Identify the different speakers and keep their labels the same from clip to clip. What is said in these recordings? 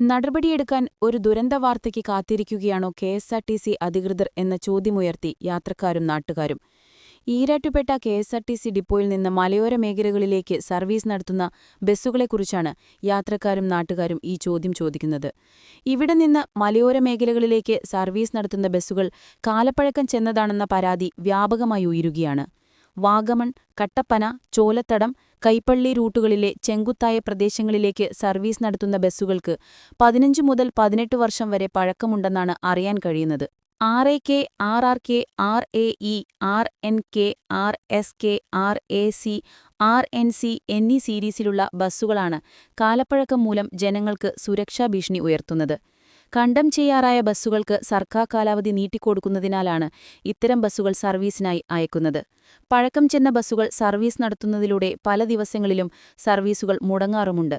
Speaker 1: നടപടിയെടുക്കാൻ ഒരു ദുരന്തവാർത്തയ്ക്ക് കാത്തിരിക്കുകയാണോ K S R T C അധികൃതർ എന്ന ചോദ്യമുയർത്തി യാത്രക്കാരും നാട്ടുകാരും. Erattupetta K S R T C ഡിപ്പോയിൽ നിന്ന് മലയോര മേഖലകളിലേക്ക് സർവീസ് നടത്തുന്ന ബസ്സുകളെക്കുറിച്ചാണ് യാത്രക്കാരും നാട്ടുകാരും ഈ ചോദ്യം ചോദിക്കുന്നത്. ഇവിടെ നിന്ന് മലയോര മേഖലകളിലേക്ക് സർവീസ് നടത്തുന്ന ബസ്സുകൾ കാലപ്പഴക്കം ചെന്നതാണെന്ന പരാതി വ്യാപകമായി ഉയരുകയാണ്. വാഗമൺ കട്ടപ്പന ചോലത്തടം കൈപ്പള്ളി റൂട്ടുകളിലെ ചെങ്കുത്തായ പ്രദേശങ്ങളിലേക്ക് സർവീസ് നടത്തുന്ന ബസ്സുകൾക്ക് പതിനഞ്ച് മുതൽ പതിനെട്ട് വർഷം വരെ പഴക്കമുണ്ടെന്നാണ് അറിയാൻ കഴിയുന്നത്. R A K R R K R A E R N K R S K R A C R N C എന്നീ സീരീസിലുള്ള ബസ്സുകളാണ് കാലപ്പഴക്കം മൂലം ജനങ്ങൾക്ക് സുരക്ഷാ ഭീഷണി ഉയർത്തുന്നത്. കണ്ടം ചെയ്യാറായ ബസ്സുകൾക്ക് സർക്കാർ കാലാവധി നീട്ടിക്കൊടുക്കുന്നതിനാലാണ് ഇത്തരം ബസ്സുകൾ സർവീസിനായി അയക്കുന്നത്. പഴക്കം ചെന്ന ബസ്സുകൾ സർവീസ് നടത്തുന്നതിലൂടെ പല ദിവസങ്ങളിലും സർവീസുകൾ മുടങ്ങാറുമുണ്ട്.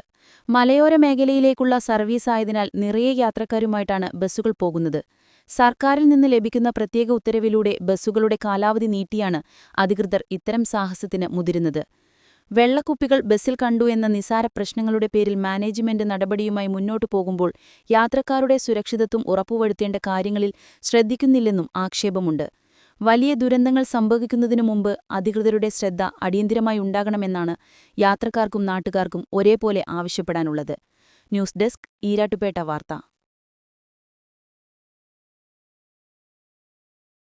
Speaker 1: മലയോര മേഖലയിലേക്കുള്ള സർവീസായതിനാൽ നിറയെ യാത്രക്കാരുമായിട്ടാണ് ബസ്സുകൾ പോകുന്നത്. സർക്കാരിൽ നിന്ന് ലഭിക്കുന്ന പ്രത്യേക ഉത്തരവിലൂടെ ബസ്സുകളുടെ കാലാവധി നീട്ടിയാണ് അധികൃതർ ഇത്തരം സാഹസത്തിന് മുതിരുന്നത്. വെള്ളക്കുപ്പികൾ ബസ്സിൽ കണ്ടു എന്ന നിസാര പ്രശ്നങ്ങളുടെ പേരിൽ മാനേജ്മെന്റ് നടപടിയുമായി മുന്നോട്ടു പോകുമ്പോൾ യാത്രക്കാരുടെ സുരക്ഷിതത്വം ഉറപ്പുവരുത്തേണ്ട കാര്യങ്ങളിൽ ശ്രദ്ധിക്കുന്നില്ലെന്നും ആക്ഷേപമുണ്ട്. വലിയ ദുരന്തങ്ങൾ സംഭവിക്കുന്നതിനു മുമ്പ് അധികൃതരുടെ ശ്രദ്ധ അടിയന്തിരമായി ഉണ്ടാകണമെന്നാണ് യാത്രക്കാർക്കും നാട്ടുകാർക്കും ഒരേപോലെ ആവശ്യപ്പെടാനുള്ളത്. ന്യൂസ് ഡെസ്ക് ഈരാട്ടുപേട്ട വാർത്ത.